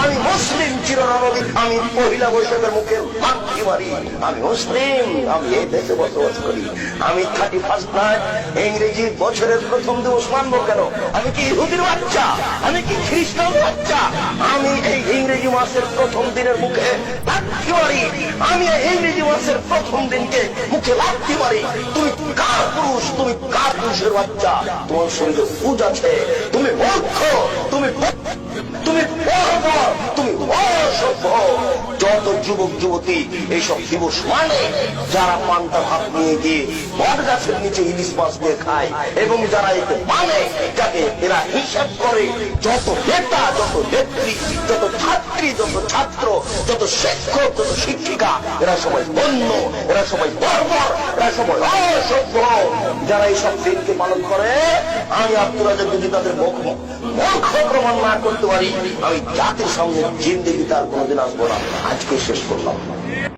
আমি মুসলিম চিরনবী আমি পহিলা বৈশাখের মুখে মাটি মারি আমি মুসলিম, আমি এই দেশে বসবাস করি। আমি থার্টি ফার্স্ট নাইট ইংরেজি বছরের প্রথম দিবস মানবো কেন? আমি কি ইহুদির বাচ্চা? আমি কি খ্রিস্টান বাচ্চা? আমি এই ইংরেজি মাসের প্রথম দিনের মুখে লাঠি মারি আমি এই ইংরেজি মাসের প্রথম দিনকে মুখে লাঠি মারি তুমি কার পুরুষ? তুমি কার পুরুষের বাচ্চা? তোমার শরীরে পুজ আছে। তুমি মূর্খ। তুমি তুমি তুমি অসভ্য যত যুবক, যুবতী এইসব দিবস মানে যারা পান্তা ভাত নিয়ে গিয়ে বট গাছের নিচে ইলিশ মাছ দিয়ে খায় এবং যারা এতে মানে যাকে এরা হিসাব করে যত নেতা, যত নেত্রী, যত ছাত্রী, যত ছাত্র, যত শিক্ষক, যত শিক্ষিকা, এরা সবাই বন্য এরা সবাই বর্বর, এরা সবাই অসভ্য। যারা এইসব দিনকে পালন করে, আমি আব্দুল যদি তাদের মুখ, মূর্খ প্রমাণ না করতে পারি, আমি জাতির সামনে জিন্দিগি তার কোনোদিন আসব না। আজকে শেষ করলাম।